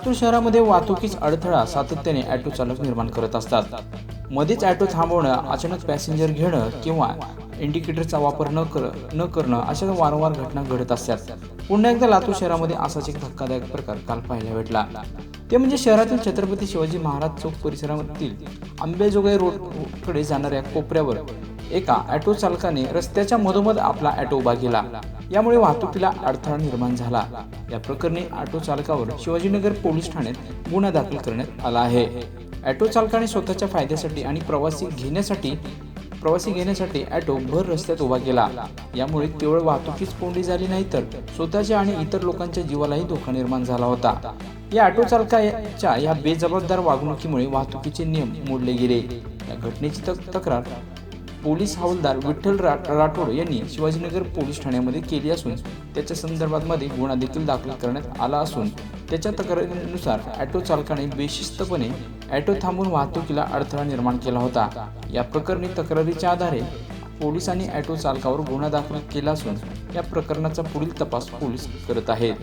लातूर शहरामध्ये वाहतुकीच अडथळा सातत्याने ॲटो चालक निर्माण करत असतात. मध्येच ॲटो थांबवणं अचानक पॅसेंजर घेणं किंवा इंडिकेटरचा वापर न कर न करणं अशा वारंवार घटना घडत असतात. पुन्हा एकदा लातूर शहरामध्ये असाच एक धक्कादायक प्रकार काल पाहायला भेटला. ते म्हणजे शहरातील छत्रपती शिवाजी महाराज चौक परिसरातील आंबेजोगाई रोडकडे जाणाऱ्या कोपऱ्यावर एका ऑटो चालकाने रस्त्याच्या मधोमध आपला ऑटो उभा केला. यामुळे वाहतुकीला अडथळा निर्माण झाला. या प्रकरणी ऑटो चालकावर शिवाजीनगर पोलीस ठाण्यात गुन्हा दाखल करण्यात आला आहे. ऑटो चालकाने स्वतःच्या फायद्यासाठी आणि प्रवासी घेण्यासाठी प्रवासी घेण्यासाठी ऑटो भर रस्त्यात उभा केला. यामुळे केवळ वाहतुकीच कोंडी झाली नाही तर स्वतःच्या आणि इतर लोकांच्या जीवालाही धोका निर्माण झाला होता. या ऑटो चालकाच्या या बेजबाबदार वागणुकीमुळे वाहतुकीचे नियम मोडले गेले. या घटनेची तक- तक्रार पोलीस हवालदार विठ्ठल रा राठोड यांनी शिवाजीनगर पोलीस ठाण्यामध्ये केली असून त्याच्या संदर्भामध्ये गुन्हा देखील दाखल करण्यात आला असून त्याच्या तक्रारीनुसार ॲटो चालकाने बेशिस्तपणे ॲटो थांबून वाहतुकीला अडथळा निर्माण केला होता. या प्रकरणी तक्रारीच्या आधारे पोलिसांनी ॲटो चालकावर गुन्हा दाखल केला असून या प्रकरणाचा पुढील तपास पोलीस करत आहेत.